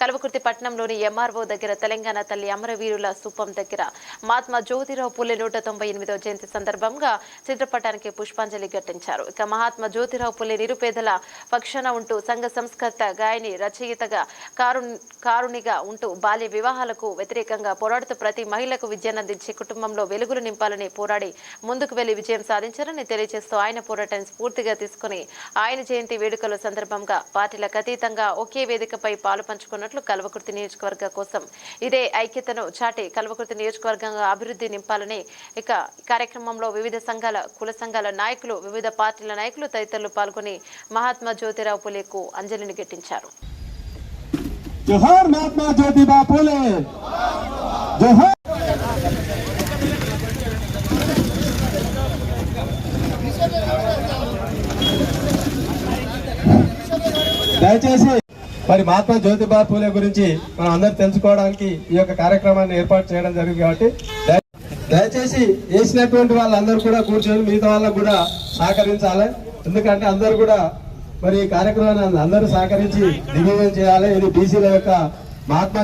కల్వకుర్తి పట్టణంలోని ఎంఆర్ఓ దగ్గర తెలంగాణ తల్లి అమరవీరుల స్థూపం దగ్గర మహాత్మా జ్యోతిరావు పుల్లె నూట తొంభై ఎనిమిదవ జయంతి సందర్భంగా చిత్రపటానికి పుష్పాంజలి ఘటించారు. ఇక మహాత్మా జ్యోతిరావు పుల్లె నిరుపేదల పక్షాన ఉంటూ సంఘ సంస్కర్త గాయని రచయితగా కారు కారునిగా ఉంటూ బాల్య వివాహాలకు వ్యతిరేకంగా పోరాడుతూ ప్రతి మహిళకు విద్యనందించి కుటుంబంలో వెలుగులు నింపాలని పోరాడి ముందుకు వెళ్ళి విజయం సాధించారని తెలియజేస్తూ ఆయన పోరాటాన్ని స్ఫూర్తిగా తీసుకుని ఆయన జయంతి వేడుకల సందర్భంగా పార్టీలకు అతీతంగా ఒకే వేదికపై పాలు అన్నట్లు కల్వకుర్తి నియోజకవర్గ కోసం ఇదే ఐక్యతను చాటి కల్వకుర్తి నియోజకవర్గంగా అభివృద్ధి నింపాలని ఇక కార్యక్రమంలో వివిధ సంఘాల కుల సంఘాల నాయకులు వివిధ పార్టీల నాయకులు తదితరులు పాల్గొని మహాత్మా జ్యోతిరావు పూలేకు అంజలిని గెట్టించారు. దయచేసి మరి మహాత్మా జ్యోతిబా పూలే గురించి మనం అందరు తెలుసుకోవడానికి ఈ యొక్క కార్యక్రమాన్ని ఏర్పాటు చేయడం జరిగింది కాబట్టి దయచేసి వేసినటువంటి వాళ్ళందరూ కూడా కూర్చొని మిగతా వాళ్ళకు కూడా సహకరించాలి. ఎందుకంటే అందరూ కూడా మరి ఈ కార్యక్రమాన్ని అందరూ సహకరించి దిగ్విజయం చేయాలి. ఇది బీసీల యొక్క మహాత్మా